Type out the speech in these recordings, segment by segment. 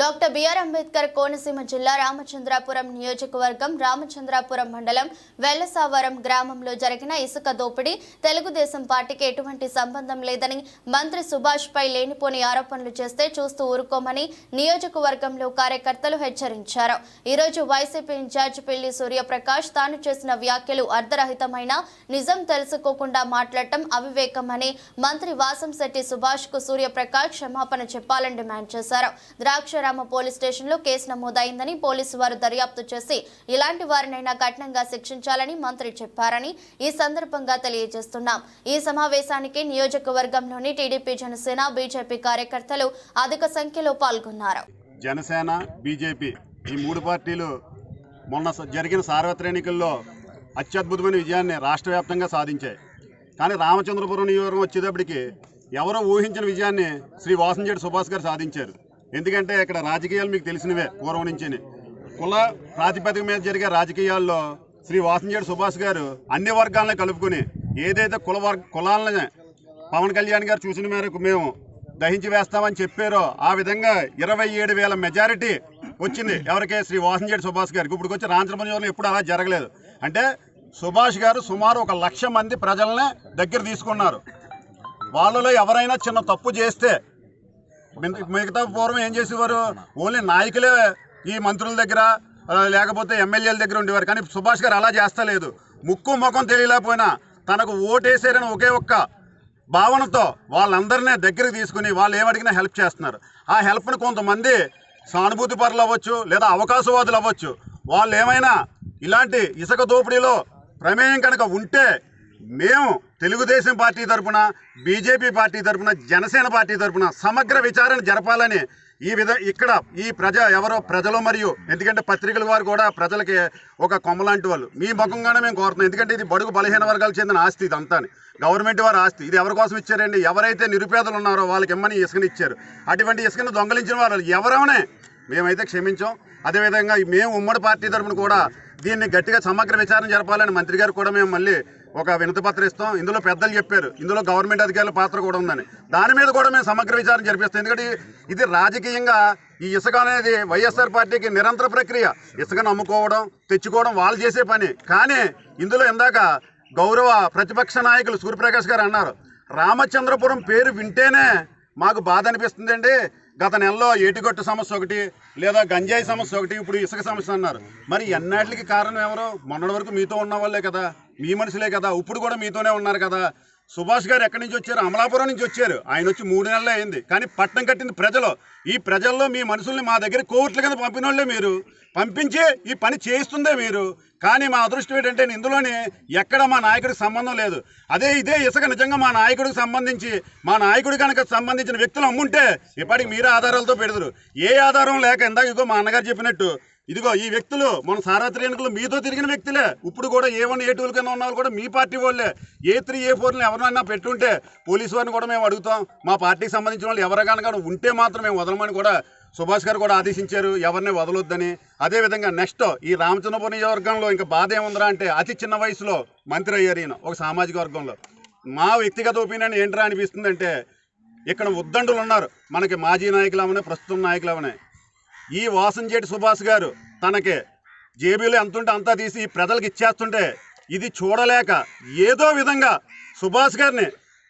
Doctor BR Ambedkar Konaseema జిల్లా రామచంద్రాపురం నియోజకవర్గం రామచంద్రాపురం మండలం వెల్లసావరం గ్రామంలో జరిగిన ఇసుక దోపిడీ తెలుగుదేశం పార్టీకి ఎటువంటి సంబంధం లేదని మంత్రి సుభాష్ పై లేనిపోని ఆరోపణలు చేస్తే చూస్తూ ఊరుకోమని నియోజకవర్గంలో కార్యకర్తలు హెచ్చరించారు. ఈరోజు వైసీపీ ఇన్ఛార్జ్ పిల్లి సూర్యప్రకాష్ తాను చేసిన వ్యాఖ్యలు అర్ధరహితమైన నిజం తెలుసుకోకుండా మాట్లాడటం అవివేకమని మంత్రి వాసంశెట్టి సుభాష్కు సూర్యప్రకాష్ క్షమాపణ చెప్పాలని డిమాండ్ చేశారు. గ్రామ పోలీస్ స్టేషన్లో కేసు నమోదైందని పోలీసు వారు దర్యాప్తు చేసి ఇలాంటి వారినైనా కఠినంగా శిక్షించాలని మంత్రి చెప్పారని ఈ సందర్భంగా తెలియజేస్తున్నాం. ఈ సమావేశానికి నియోజకవర్గంలోని టీడీపీ జనసేన బీజేపీ కార్యకర్తలు అధిక సంఖ్యలో పాల్గొన్నారు. జనసేన బీజేపీ ఈ మూడు పార్టీలు మొన్న జరిగిన సార్వత్రిక ఎన్నికల్లో అత్యద్భుతమైన విజయాన్ని రాష్ట్ర వ్యాప్తంగా సాధించాయి. కానీ రామచంద్రపురం నియోజకవర్గం వచ్చేటప్పటికి ఎవరో ఊహించిన విజయాన్ని శ్రీ వాసంజేటి సుభాష్ గారు సాధించారు. ఎందుకంటే ఇక్కడ రాజకీయాలు మీకు తెలిసినవే పూర్వం నుంచి కుల ప్రాతిపదిక మీద జరిగే రాజకీయాల్లో శ్రీ వాసంజేడు సుభాష్ గారు అన్ని వర్గాలను కలుపుకొని ఏదైతే కుల వర్గ కులాలని పవన్ కళ్యాణ్ గారు చూసిన మేరకు మేము దహించి వేస్తామని చెప్పారో ఆ విధంగా ఇరవై ఏడు వేల మెజారిటీ వచ్చింది ఎవరికే? శ్రీ వాసంజేడు సుభాష్ గారికి. ఇప్పుడు వచ్చి రాంచరమణి ఎప్పుడు అలా జరగలేదు. అంటే సుభాష్ గారు సుమారు ఒక లక్ష మంది ప్రజలనే దగ్గర తీసుకున్నారు. వాళ్ళలో ఎవరైనా చిన్న తప్పు చేస్తే మిగతా- పూర్వం ఏం చేసేవారు? ఓన్లీ నాయకులే ఈ మంత్రుల దగ్గర లేకపోతే ఎమ్మెల్యేల దగ్గర ఉండేవారు. కానీ సుభాష్ గారు అలా చేస్తలేదు. ముక్కు ముఖం తెలియలేకపోయినా తనకు ఓటేసారని ఒకే ఒక్క భావనతో వాళ్ళందరినీ దగ్గరికి తీసుకుని వాళ్ళు ఏమడిగినా హెల్ప్ చేస్తున్నారు. ఆ హెల్ప్ను కొంతమంది సానుభూతి పరులు అవ్వచ్చు లేదా అవకాశవాదులు అవ్వచ్చు. వాళ్ళు ఏమైనా ఇలాంటి ఇసుక దోపిడీలో ప్రమేయం కనుక ఉంటే మేము తెలుగుదేశం పార్టీ తరపున బీజేపీ పార్టీ తరపున జనసేన పార్టీ తరపున సమగ్ర విచారణ జరపాలని ఈ విధ ఇక్కడ ఈ ప్రజ ఎవరో ప్రజలు మరియు ఎందుకంటే పత్రికల వారు కూడా ప్రజలకి ఒక కొమ్మలాంటి వాళ్ళు. మీ ముఖంగానే మేము కోరుతున్నాం. ఎందుకంటే ఇది బడుగు బలహీన వర్గాలకు చెందిన ఆస్తి ఇదంతా గవర్నమెంట్ వారి ఆస్తి. ఇది ఎవరి కోసం ఇచ్చారండి? ఎవరైతే నిరుపేదలు ఉన్నారో వాళ్ళకి ఇమ్మని ఇసుకని ఇచ్చారు. అటువంటి ఇసుకను దొంగలించిన వాళ్ళు ఎవరవనే మేమైతే క్షమించాం. అదేవిధంగా మేము ఉమ్మడి పార్టీ తరపున కూడా దీన్ని గట్టిగా సమగ్ర విచారణ జరపాలని మంత్రి గారు కూడా మేము మళ్ళీ ఒక వినతిపత్రం ఇస్తాం. ఇందులో పెద్దలు చెప్పారు. ఇందులో గవర్నమెంట్ అధికారుల పాత్ర కూడా ఉందని. దాని మీద కూడా మేము సమగ్ర విచారణ జరిపిస్తాం. ఎందుకంటే ఇది రాజకీయంగా ఈ ఇసుక అనేది వైఎస్ఆర్ పార్టీకి నిరంతర ప్రక్రియ. ఇసుకను అమ్ముకోవడం తెచ్చుకోవడం వాళ్ళు చేసే పని. కానీ ఇందులో ఇందాక గౌరవ ప్రతిపక్ష నాయకులు సూర్యప్రకాష్ గారు అన్నారు రామచంద్రపురం పేరు వింటేనే మాకు బాధ అనిపిస్తుందండి. గత నెలలో ఏటిగొట్టు సమస్య ఒకటి లేదా గంజాయి సమస్య ఒకటి ఇప్పుడు ఇసుక సమస్య అన్నారు. మరి ఎన్నాటికి కారణం ఎవరు? మొన్నటి వరకు మీతో ఉన్న వాళ్ళే కదా. మీ మనుషులే కదా ఇప్పుడు కూడా మీతోనే ఉన్నారు కదా. సుభాష్ గారు ఎక్కడి నుంచి వచ్చారు? అమలాపురం నుంచి వచ్చారు. ఆయన వచ్చి మూడు నెలలు అయింది. కానీ పట్టణం కట్టింది ప్రజలు. ఈ ప్రజల్లో మీ మనుషుల్ని మా దగ్గర కోర్టుల కింద పంపిన మీరు. పంపించి ఈ పని చేయిస్తుందే మీరు. కానీ మా అదృష్టం ఏంటంటే ఇందులోనే ఎక్కడ మా నాయకుడికి సంబంధం లేదు. అదే ఇదే ఇసుక నిజంగా మా నాయకుడికి సంబంధించి మా నాయకుడి కనుక సంబంధించిన వ్యక్తులు అమ్ముంటే ఇప్పటికి మీరే ఆధారాలతో పెడతారు. ఏ ఆధారం లేక ఇందాక ఇగో మా అన్నగారు చెప్పినట్టు ఇదిగో ఈ వ్యక్తులు మన సారాత్రి ఎన్నికలు మీతో తిరిగిన వ్యక్తులే. ఇప్పుడు కూడా ఏ వన్ ఏ టూల కింద ఉన్న వాళ్ళు కూడా మీ పార్టీ వాళ్ళే. ఏ త్రీ ఏ ఫోర్లు ఎవరినైనా పెట్టుంటే పోలీసు వారిని కూడా మేము అడుగుతాం. మా పార్టీకి సంబంధించిన వాళ్ళు ఎవరు ఉంటే మాత్రం మేము వదలమని కూడా సుభాష్ గారు కూడా ఆదేశించారు. ఎవరిని వదలొద్దని. అదేవిధంగా నెక్స్ట్ ఈ రామచంద్రపురం నియోజకవర్గంలో ఇంకా బాధ ఏముందిరా అంటే అతి చిన్న వయసులో మంత్రి అయ్యారు ఈయన ఒక సామాజిక వర్గంలో. మా వ్యక్తిగత ఒపీనియన్ ఏంట్రా అనిపిస్తుందంటే ఇక్కడ ఉద్దండులు ఉన్నారు. మనకి మాజీ నాయకులు అవనే ప్రస్తుతం నాయకులు అవనే. ఈ వాసంజేటి సుభాష్ గారు తనకి జేబీలో ఎంత ఉంటే అంతా తీసి ప్రజలకు ఇచ్చేస్తుంటే ఇది చూడలేక ఏదో విధంగా సుభాష్ గారిని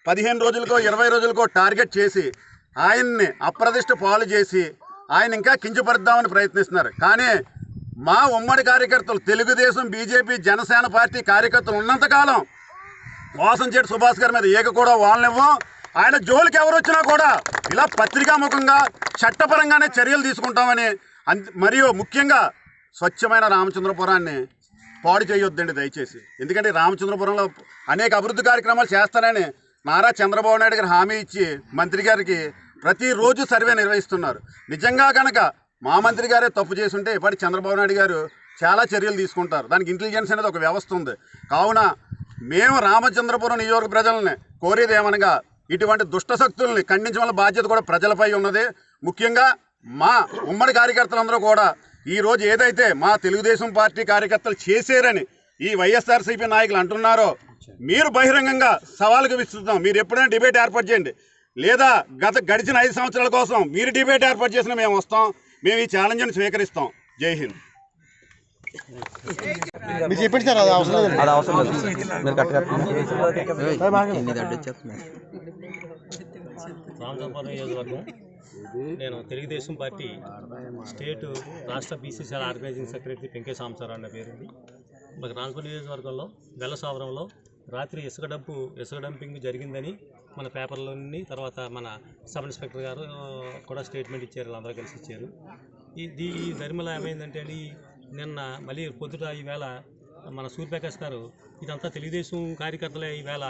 పదిహేను రోజులకో ఇరవై రోజులకో టార్గెట్ చేసి ఆయన్ని అప్రదిష్ట పాలు చేసి ఆయన ఇంకా కించపరుద్దామని ప్రయత్నిస్తున్నారు. కానీ మా ఉమ్మడి కార్యకర్తలు తెలుగుదేశం బీజేపీ జనసేన పార్టీ కార్యకర్తలు ఉన్నంతకాలం వాసంచేటి సుభాష్ గారి మీద ఏక కూడా వాళ్ళనివ్వం ఆయన జోలికి ఎవరు వచ్చినా కూడా ఇలా పత్రికాముఖంగా చట్టపరంగానే చర్యలు తీసుకుంటామని మరియు ముఖ్యంగా స్వచ్ఛమైన రామచంద్రపురాన్ని పాడు చేయొద్దండి దయచేసి. ఎందుకంటే రామచంద్రపురంలో అనేక అభివృద్ధి కార్యక్రమాలు చేస్తానని నారా చంద్రబాబు నాయుడు గారు హామీ ఇచ్చి మంత్రి గారికి ప్రతిరోజు సర్వే నిర్వహిస్తున్నారు. నిజంగా కనుక మా మంత్రి గారే తప్పు చేసుంటే ఇప్పటి చంద్రబాబు నాయుడు గారు చాలా చర్యలు తీసుకుంటారు. దానికి ఇంటెలిజెన్స్ అనేది ఒక వ్యవస్థ ఉంది. కావున మేము రామచంద్రపురం నియోజక ప్రజల్ని కోరేది ఏమనగా ఇటువంటి దుష్ట శక్తుల్ని ఖండించవలసిన బాధ్యత కూడా ప్రజలపై ఉన్నది ముఖ్యంగా మా ఉమ్మడి కార్యకర్తలందరూ కూడా ఈ రోజు ఏదైతే మా తెలుగుదేశం పార్టీ కార్యకర్తలు చేశారని ఈ వైఎస్ఆర్సీపీ నాయకులు అంటున్నారో మీరు బహిరంగంగా సవాలుకు విస్తుతాం మీరు ఎప్పుడైనా డిబేట్ ఏర్పాటు చేయండి లేదా గత గడిచిన ఐదు సంవత్సరాల కోసం మీరు డిబేట్ ఏర్పాటు చేసిన మేము వస్తాం మేము ఈ ఛాలెంజ్ని స్వీకరిస్తాం జై హింద్ మీరు చెప్పండి సార్ అది అవసరం లేదు అది అవసరం లేదు మీరు కరెక్ట్గా ఎన్ని నియోజకవర్గం. నేను తెలుగుదేశం పార్టీ స్టేట్ రాష్ట్ర BCCL organising secretary Penke Sambasiva Rao అన్న పేరుంది. మాకు రామపురం నియోజకవర్గంలో బెల్లసావరంలో రాత్రి ఇసుక డంపు ఇసుక డంపింగ్ జరిగిందని మన పేపర్లోని తర్వాత మన సబ్ ఇన్స్పెక్టర్ గారు కూడా స్టేట్మెంట్ ఇచ్చారు అందరూ కలిసి ఇచ్చారు. ఈ దీ ధర్మల ఏమైందంటే అండి నిన్న మళ్ళీ పొద్దుట ఈవేళ మన సూర్యప్రకాష్ గారు ఇదంతా తెలుగుదేశం కార్యకర్తలే ఈవేళ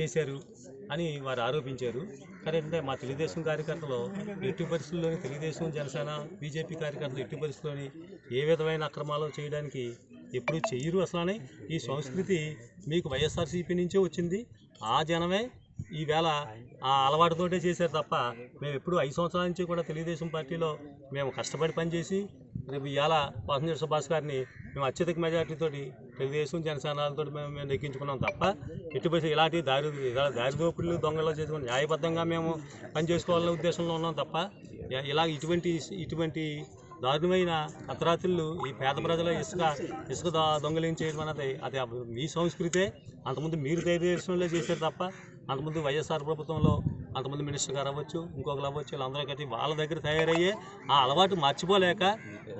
చేశారు అని వారు ఆరోపించారు. కానీ అంటే మా తెలుగుదేశం కార్యకర్తలు ఎట్టి పరిస్థితుల్లోని తెలుగుదేశం జనసేన బీజేపీ కార్యకర్తలు ఎట్టి పరిస్థితుల్లోని ఏ విధమైన అక్రమాలు చేయడానికి ఎప్పుడూ చెయ్యరు అసలు ఈ సంస్కృతి మీకు వైఎస్ఆర్సీపీ నుంచే వచ్చింది. ఆ జనమే ఈవేళ ఆ అలవాటుతోటే చేశారు తప్ప మేము ఎప్పుడు ఐదు సంవత్సరాల నుంచి కూడా తెలుగుదేశం పార్టీలో మేము కష్టపడి పనిచేసి రేపు ఇవాళ పాసంజర్ సుభాష్ గారిని మేము అత్యధిక మెజార్టీతోటి తెలుగుదేశం జనసేనలతో మేము మేము ఎక్కించుకున్నాం తప్ప ఎటువంటి ఇలాంటి దారి ఇలా దారి దోపిడీలు దొంగలు చేసుకుని న్యాయబద్ధంగా మేము పని చేసుకోవాలనే ఉద్దేశంలో ఉన్నాం తప్ప ఇలా ఇటువంటి ఇటువంటి దారుణమైన అర్ధరాత్రులు ఈ పేద ప్రజల ఇసుక ఇసుక దా- దొంగలించేయడం అనేది అది మీ సంస్కృతే అంతకుముందు మీరు తెలుగుదేశంలో చేశారు తప్ప అంతకుముందు వైఎస్ఆర్ ప్రభుత్వంలో అంతమంది మినిస్టర్ గారు అవ్వచ్చు ఇంకొకరు అవ్వచ్చు వీళ్ళందరూ కలిసి వాళ్ళ దగ్గర తయారయ్యే ఆ అలవాటు మర్చిపోలేక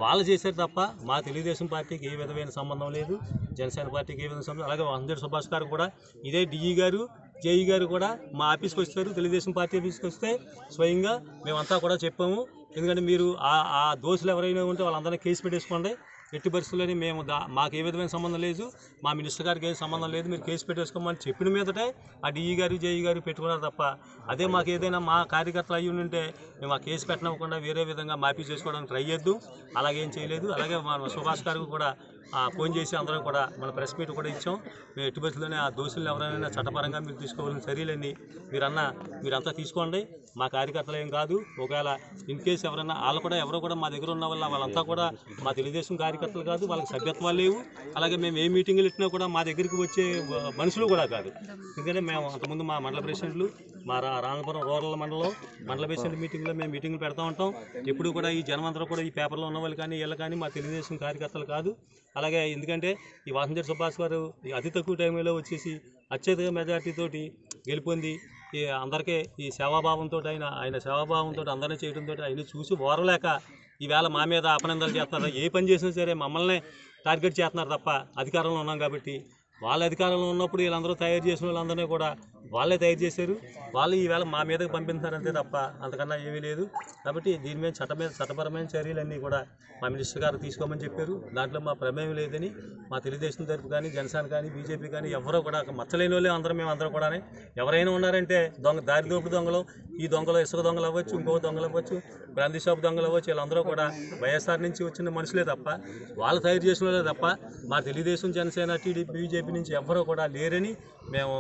వాళ్ళు చేశారు తప్ప మా తెలుగుదేశం పార్టీకి ఏ విధమైన సంబంధం లేదు జనసేన పార్టీకి ఏ విధమైన సంబంధం అలాగే అందరి సుభాష్ గారు కూడా ఇదే డిఈ గారు జేఈ గారు కూడా మా ఆఫీస్కి వచ్చారు తెలుగుదేశం పార్టీ ఆఫీస్కి వస్తే స్వయంగా మేమంతా కూడా చెప్పాము. ఎందుకంటే మీరు ఆ ఆ దోషులు ఎవరైనా ఉంటే వాళ్ళందరినీ కేసు పెట్టేసుకోండి. ఎట్టి పరిస్థితుల్లోనే మేము దా మాకు ఏ విధమైన సంబంధం లేదు. మా మినిస్టర్ గారికి ఏ సంబంధం లేదు. మీరు కేసు పెట్టేసుకోమని చెప్పిన మీదటే ఆ డిఈ గారు జేఈ గారు పెట్టుకున్నారు తప్ప అదే మాకు ఏదైనా మా కార్యకర్తలు అయ్యి ఉంటే మేము ఆ కేసు పెట్టనివ్వకుండా వేరే విధంగా మాఫీ చేసుకోవడానికి ట్రై చేద్దాం అలాగేం చేయలేదు. అలాగే మా సుభాష్ గారికి కూడా ఫోన్ చేసి అందరం కూడా మన ప్రెస్ మీట్ కూడా ఇచ్చాం. మేము ఎట్టి బస్సులోనే ఆ దోషులను ఎవరైనా చట్టపరంగా మీరు తీసుకోవాల్సిన చర్యలన్నీ మీరన్నా మీరంతా తీసుకోండి. మా కార్యకర్తలు ఏం కాదు. ఒకవేళ ఇన్ కేసు ఎవరైనా వాళ్ళు కూడా ఎవరో కూడా మా దగ్గర ఉన్న వాళ్ళ వాళ్ళంతా కూడా మా తెలుగుదేశం కార్యకర్తలు కాదు వాళ్ళకి సభ్యత్వాలు లేవు. అలాగే మేము ఏ మీటింగ్లు ఇచ్చినా కూడా మా దగ్గరికి వచ్చే మనుషులు కూడా కాదు. ఎందుకంటే మేము అంతకుముందు మా మండల ప్రెసిడెంట్లు మా రామపురం రూరల్ మండలం మండల ప్రెసిడెంట్ మీటింగ్లో మేము మీటింగ్లు పెడతా ఉంటాం. ఎప్పుడు కూడా ఈ జనమంతా కూడా ఈ పేపర్లో ఉన్న వాళ్ళు కానీ వీళ్ళు కానీ మా తెలుగుదేశం కార్యకర్తలు కాదు. అలాగే ఎందుకంటే ఈ వాసంజర్ సుభాష్ గారు అతి తక్కువ టైంలో వచ్చేసి అత్యధిక మెజార్టీతోటి గెలుపొంది. ఈ అందరికీ ఈ సేవాభావంతో ఆయన ఆయన సేవాభావంతో అందరినీ చేయడంతో ఆయన చూసి ఓరలేక ఈవేళ మా మీద అపనిందలు చేస్తున్నారు. ఏ పని చేసినా సరే మమ్మల్ని టార్గెట్ చేస్తున్నారు తప్ప అధికారంలో ఉన్నాం కాబట్టి వాళ్ళ అధికారంలో ఉన్నప్పుడు వీళ్ళందరూ తయారు చేసిన వాళ్ళందరినీ కూడా వాళ్ళే తయారు చేశారు. వాళ్ళు ఈవేళ మా మీదకి పంపిస్తారంతే తప్ప అంతకన్నా ఏమీ లేదు. కాబట్టి దీని మీద చట్ట మీద చట్టపరమైన చర్యలన్నీ కూడా మా మినిస్టర్ గారు తీసుకోమని చెప్పారు. దాంట్లో మా ప్రమేయం లేదని మా తెలుగుదేశం తరపు కానీ జనసేన కానీ బీజేపీ కానీ ఎవరో కూడా మచ్చలేని వాళ్ళే అందరం మేము అందరం కూడా ఎవరైనా ఉన్నారంటే దొంగ దారిదోపు దొంగలు ఈ దొంగలు ఇసుక దొంగలు అవ్వచ్చు ఇంకో దొంగలు అవ్వచ్చు బ్రాందీ షాప్ దొంగలు అవ్వచ్చు వీళ్ళందరూ కూడా వైఎస్ఆర్ నుంచి వచ్చిన మనుషులే తప్ప వాళ్ళు తయారు చేసిన వాళ్ళే తప్ప మా తెలుగుదేశం జనసేన టీడీపీ బీజేపీ నుంచి ఎవ్వరూ కూడా లేరని మేము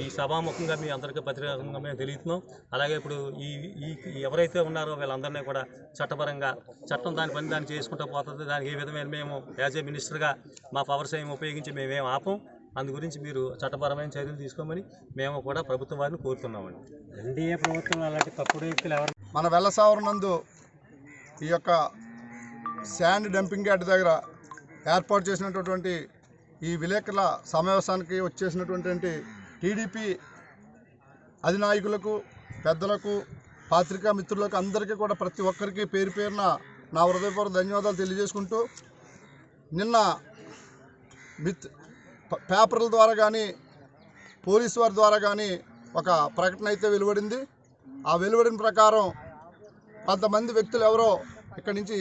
ఈ సభాముఖంగా మీ అందరికీ పత్రికాముఖంగా మేము తెలియతున్నాం అలాగే ఇప్పుడు ఈ ఈ ఎవరైతే ఉన్నారో వీళ్ళందరినీ కూడా చట్టపరంగా చట్టం దాని పని దాన్ని చేసుకుంటూ పోతుంది. దానికి ఏ విధమైన మేము యాజ్ ఏ మినిస్టర్గా మా పవర్స్ ఏమి ఉపయోగించి మేమేం ఆపం. అందు గురించి మీరు చట్టపరమైన చర్యలు తీసుకోమని మేము కూడా ప్రభుత్వం వారిని కోరుతున్నామండి. ఎన్డీఏ ప్రభుత్వం అలాంటి తప్పుడు వ్యక్తులు ఎవరు? మన వెల్లసావరం నందు ఈ యొక్క శాండ్ డంపింగ్ యార్డ్ దగ్గర ఏర్పాటు చేసినటువంటి ఈ విలేకరుల సమావేశానికి వచ్చేసినటువంటి టీడీపీ అధినాయకులకు పెద్దలకు పాత్రికా మిత్రులకు అందరికీ కూడా ప్రతి ఒక్కరికి పేరు పేరున నా హృదయపూర్వక ధన్యవాదాలు తెలియజేసుకుంటూ నిన్న మిత్ పేపర్ల ద్వారా కానీ పోలీసు వారి ద్వారా కానీ ఒక ప్రకటన అయితే వెలువడింది. ఆ వెలువడిన ప్రకారం కొంతమంది వ్యక్తులు ఎవరో ఇక్కడి నుంచి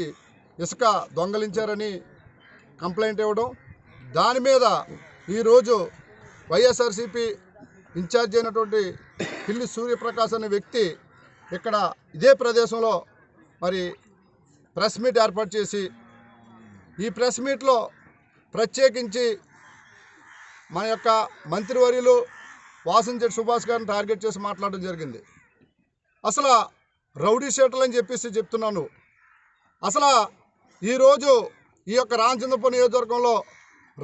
ఇసుక దొంగలించారని కంప్లైంట్ ఇవ్వడం దాని మీద ఈరోజు వైఎస్ఆర్సీపీ ఇన్ఛార్జ్ అయినటువంటి పిల్లి సూర్యప్రకాశ్ అనే వ్యక్తి ఇక్కడ ఇదే ప్రదేశంలో మరి ప్రెస్ మీట్ ఏర్పాటు చేసి ఈ ప్రెస్ మీట్లో ప్రత్యేకించి మన యొక్క మంత్రివర్యులు వాసంచెట్టి సుభాష్ గారిని టార్గెట్ చేసి మాట్లాడడం జరిగింది. అసలు రౌడీ షీటర్లు అని చెప్పేసి చెప్తున్నాను. అసలు ఈరోజు ఈ యొక్క రామచంద్రపురం నియోజకవర్గంలో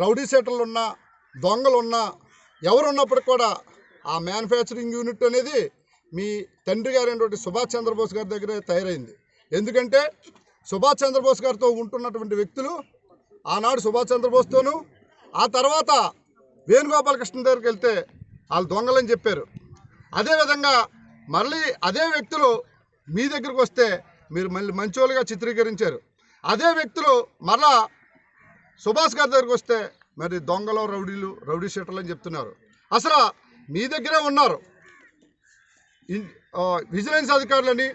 రౌడీ సెటర్లు ఉన్నా దొంగలు ఉన్నా ఎవరు ఉన్నప్పటికి కూడా ఆ మ్యానుఫ్యాక్చరింగ్ యూనిట్ అనేది మీ తండ్రి గారైనటువంటి సుభాష్ చంద్రబోస్ గారి దగ్గరే తయారైంది. ఎందుకంటే సుభాష్ చంద్రబోస్ గారితో ఉంటున్నటువంటి వ్యక్తులు ఆనాడు సుభాష్ చంద్రబోస్తోనూ ఆ తర్వాత వేణుగోపాలకృష్ణ దగ్గరికి వెళ్తే వాళ్ళు దొంగలని చెప్పారు. అదేవిధంగా మళ్ళీ అదే వ్యక్తులు మీ దగ్గరికి వస్తే మీరు మళ్ళీ మంచోళ్ళుగా చిత్రీకరించారు. అదే వ్యక్తులు మరలా సుభాష్ గారి దగ్గరికి వస్తే మరి దొంగలు రౌడీలు రౌడీ షీటర్లు అని చెప్తున్నారు. అసలు మీ దగ్గరే ఉన్నారు. విజిలెన్స్ అధికారులని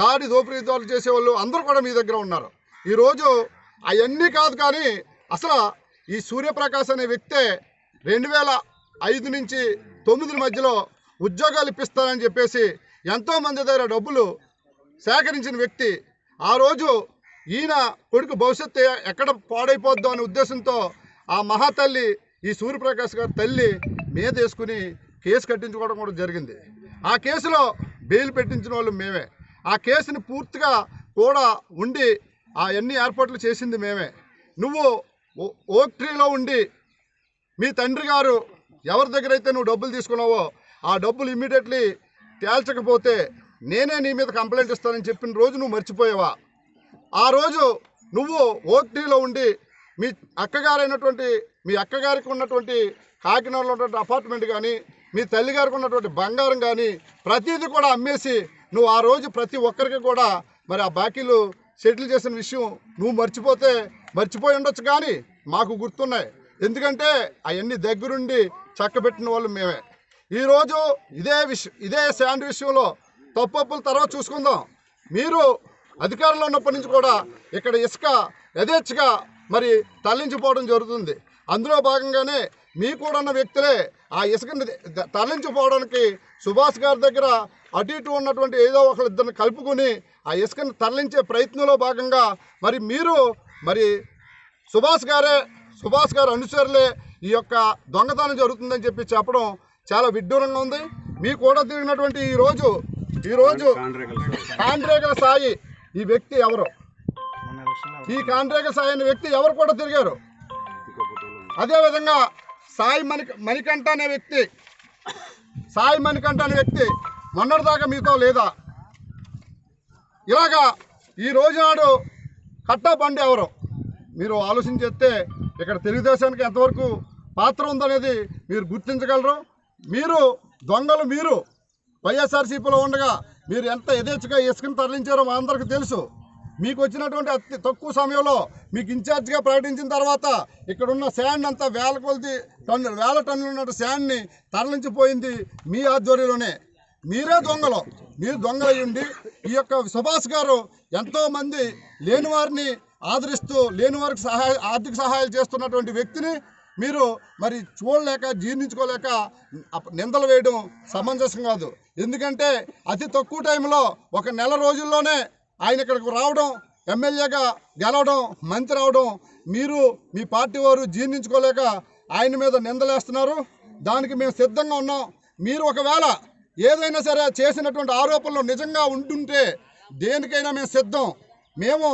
దాడి దోపిడీదారులు చేసేవాళ్ళు అందరూ కూడా మీ దగ్గర ఉన్నారు. ఈరోజు అవన్నీ కాదు కానీ అసలు ఈ సూర్యప్రకాశ్ అనే వ్యక్తే రెండు వేల ఐదు నుంచి తొమ్మిది మధ్యలో ఉద్యోగాలు ఇప్పిస్తానని చెప్పేసి ఎంతోమంది దగ్గర డబ్బులు సేకరించిన వ్యక్తి ఆ రోజు ఈయన కొడుకు భవిష్యత్తు ఎక్కడ పాడైపోద్దో అనే ఉద్దేశంతో ఆ మహాతల్లి ఈ సూర్యప్రకాష్ గారి తల్లి మీద వేసుకుని కేసు కట్టించుకోవడం కూడా జరిగింది. ఆ కేసులో బెయిల్ పెట్టించిన వాళ్ళు మేమే. ఆ కేసుని పూర్తిగా కూడా ఉండి ఆ అన్ని ఏర్పాట్లు చేసింది మేమే. నువ్వు ఓక్ ట్రీలో ఉండి మీ తండ్రి గారు ఎవరి దగ్గర అయితే నువ్వు డబ్బులు తీసుకున్నావో ఆ డబ్బులు ఇమ్మీడియట్లీ తేల్చకపోతే నేనే నీ మీద కంప్లైంట్ ఇస్తానని చెప్పిన రోజు నువ్వు మర్చిపోయావా? ఆ రోజు నువ్వు ఓటీలో ఉండి మీ అక్కగారైనటువంటి మీ అక్కగారికి ఉన్నటువంటి కాకినాడలో ఉన్నటువంటి అపార్ట్మెంట్ కానీ మీ తల్లిగారికి ఉన్నటువంటి బంగారం కానీ ప్రతిదీ కూడా అమ్మేసి నువ్వు ఆ రోజు ప్రతి ఒక్కరికి కూడా మరి ఆ బాకీలు సెటిల్ చేసిన విషయం నువ్వు మర్చిపోతే మర్చిపోయి ఉండొచ్చు కానీ మాకు గుర్తున్నాయి. ఎందుకంటే అవన్నీ దగ్గరుండి చక్కబెట్టిన వాళ్ళు మేమే. ఈరోజు ఇదే విషయం ఇదే శాండ్ విషయంలో తప్పప్పుల తర్వాత చూసుకుందాం. మీరు అధికారంలో ఉన్నప్పటి నుంచి కూడా ఇక్కడ ఇసుక యథేచ్ఛగా మరి తరలించిపోవడం జరుగుతుంది. అందులో భాగంగానే మీ కూడా ఉన్న వ్యక్తులే ఆ ఇసుకని తరలించిపోవడానికి సుభాష్ గారి దగ్గర అటు ఇటు ఉన్నటువంటి ఏదో ఒకరిద్దరిని కలుపుకొని ఆ ఇసుకని తరలించే ప్రయత్నంలో భాగంగా మరి మీరు మరి సుభాష్ గారే సుభాష్ గారు అనుచరులే ఈ యొక్క దొంగతనం జరుగుతుందని చెప్పి చెప్పడం చాలా విడ్డూరంగా ఉంది. మీ కూడా తిరిగినటువంటి ఈ రోజు ఈ రోజు కాండ్రేగల సాయి ఈ వ్యక్తి ఎవరు? ఈ కాండ్రేగల సాయి అనే వ్యక్తి ఎవరు కూడా తిరిగారు. అదేవిధంగా సాయి మణి మణికంఠ అనే వ్యక్తి సాయి మణికంఠ అనే వ్యక్తి మొన్నటిదాకా మీతో లేదా? ఇలాగా ఈ రోజు నాడు కట్టా బండి ఎవరు? మీరు ఆలోచించేస్తే ఇక్కడ తెలుగుదేశానికి ఎంతవరకు పాత్ర ఉందనేది మీరు గుర్తించగలరు. మీరు దొంగలు మీరు. వైఎస్ఆర్సీపీలో ఉండగా మీరు ఎంత యథేచ్ఛగా ఇసుకను తరలించారో మా అందరికీ తెలుసు. మీకు వచ్చినటువంటి అతి తక్కువ సమయంలో మీకు ఇన్ఛార్జ్గా ప్రకటించిన తర్వాత ఇక్కడ ఉన్న శాండ్ అంతా వేల కొలది టన్ను వేల టన్నులు ఉన్న శాండ్ని తరలించిపోయింది మీ ఆధ్వర్యంలోనే. మీరే దొంగలు. మీరు దొంగ ఉండి ఈ యొక్క సుభాష్ గారు ఎంతోమంది లేని వారిని ఆదరిస్తూ లేని వారికి సహాయ ఆర్థిక సహాయాలు చేస్తున్నటువంటి వ్యక్తిని మీరు మరి చూడలేక జీర్ణించుకోలేక నిందలు వేయడం సమంజసం కాదు. ఎందుకంటే అతి తక్కువ టైంలో ఒక నెల రోజుల్లోనే ఆయన ఇక్కడికి రావడం ఎమ్మెల్యేగా గెలవడం మంత్రి రావడం మీరు మీ పార్టీ వారు జీర్ణించుకోలేక ఆయన మీద నిందలేస్తున్నారు. దానికి మేము సిద్ధంగా ఉన్నాం. మీరు ఒకవేళ ఏదైనా సరే చేసినటువంటి ఆరోపణలు నిజంగా ఉంటుంటే దేనికైనా మేము సిద్ధం. మేము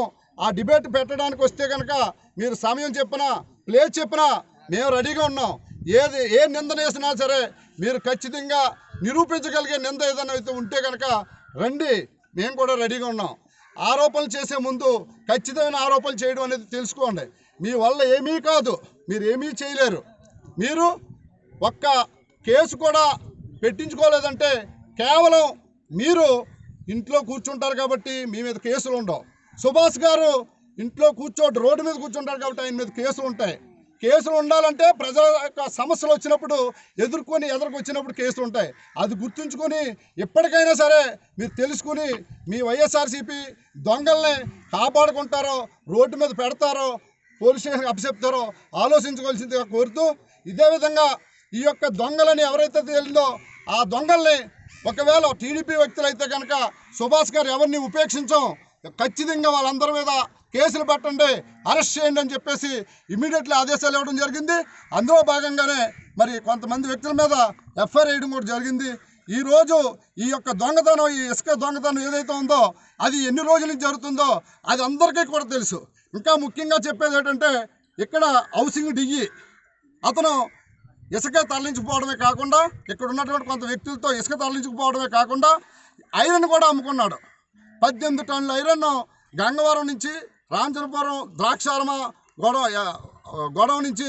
ఆ డిబేట్ పెట్టడానికి వస్తే కనుక మీరు సమయం చెప్పినా ప్లేస్ చెప్పినా మేము రెడీగా ఉన్నాం. ఏది ఏ నిందన వేసినా సరే మీరు ఖచ్చితంగా నిరూపించగలిగే నింద ఏదైనా అయితే ఉంటే కనుక రండి మేము కూడా రెడీగా ఉన్నాం. ఆరోపణలు చేసే ముందు ఖచ్చితమైన ఆరోపణలు చేయడం అనేది తెలుసుకోండి. మీ వల్ల ఏమీ కాదు మీరు ఏమీ చేయలేరు. మీరు ఒక్క కేసు కూడా పెట్టించుకోలేదంటే కేవలం మీరు ఇంట్లో కూర్చుంటారు కాబట్టి మీ మీద కేసులు ఉండవు. సుభాష్ గారు ఇంట్లో కూర్చోటి రోడ్డు మీద కూర్చుంటారు కాబట్టి ఆయన మీద కేసులు ఉంటాయి. కేసులు ఉండాలంటే ప్రజల యొక్క సమస్యలు వచ్చినప్పుడు ఎదుర్కొని ఎదురుకు వచ్చినప్పుడు కేసులు ఉంటాయి. అది గుర్తుంచుకొని ఎప్పటికైనా సరే మీరు తెలుసుకుని మీ వైఎస్ఆర్సీపీ దొంగల్ని కాపాడుకుంటారో రోడ్డు మీద పెడతారో పోలీస్ స్టేషన్కి అప్పచెప్తారో ఆలోచించుకోవాల్సిందిగా కోరుతూ ఇదే విధంగా ఈ యొక్క దొంగలని ఎవరైతే తేలిందో ఆ దొంగల్ని ఒకవేళ టీడీపీ వ్యక్తులు అయితే కనుక సుభాష్ గారు ఎవరిని ఉపేక్షించం ఖచ్చితంగా వాళ్ళందరి మీద కేసులు పట్టండి అరెస్ట్ చేయండి అని చెప్పేసి ఇమీడియట్లీ ఆదేశాలు ఇవ్వడం జరిగింది. అందులో భాగంగానే మరి కొంతమంది వ్యక్తుల మీద ఎఫ్ఐఆర్ వేయడం కూడా జరిగింది. ఈరోజు ఈ యొక్క దొంగతనం ఈ ఇసుక దొంగతనం ఏదైతే ఉందో అది ఎన్ని రోజుల నుంచి జరుగుతుందో అది అందరికీ కూడా తెలుసు. ఇంకా ముఖ్యంగా చెప్పేది ఏంటంటే ఇక్కడ హౌసింగ్ డిగ్గి అతను ఇసుక తరలించుకుపోవడమే కాకుండా ఇక్కడ ఉన్నటువంటి కొంత వ్యక్తులతో ఇసుక తరలించుకుపోవడమే కాకుండా ఐరన్ కూడా అమ్ముకున్నాడు. పద్దెనిమిది టన్నుల ఐరన్ గంగవరం నుంచి రాంచనపురం ద్రాక్షారమ గొడవ గొడవ నుంచి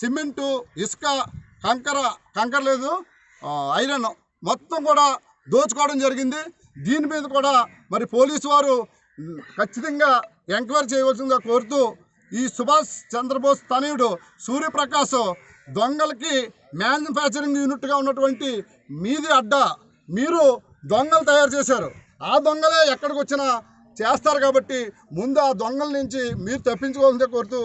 సిమెంటు ఇసుక కంకర కంకర లేదు ఐరన్ మొత్తం కూడా దోచుకోవడం జరిగింది. దీని మీద కూడా మరి పోలీసు వారు ఖచ్చితంగా ఎంక్వైరీ చేయవలసిందిగా కోరుతూ ఈ సుభాష్ చంద్రబోస్ తనయుడు సూర్యప్రకాశ్ దొంగలకి మ్యానుఫ్యాక్చరింగ్ యూనిట్గా ఉన్నటువంటి మీది అడ్డా. మీరు దొంగలు తయారు చేశారు. ఆ దొంగలే ఎక్కడికి వచ్చినా చేస్తారు కాబట్టి ముందు ఆ దొంగల నుంచి మీరు తప్పించుకోవాల్సిందే కోరుతూ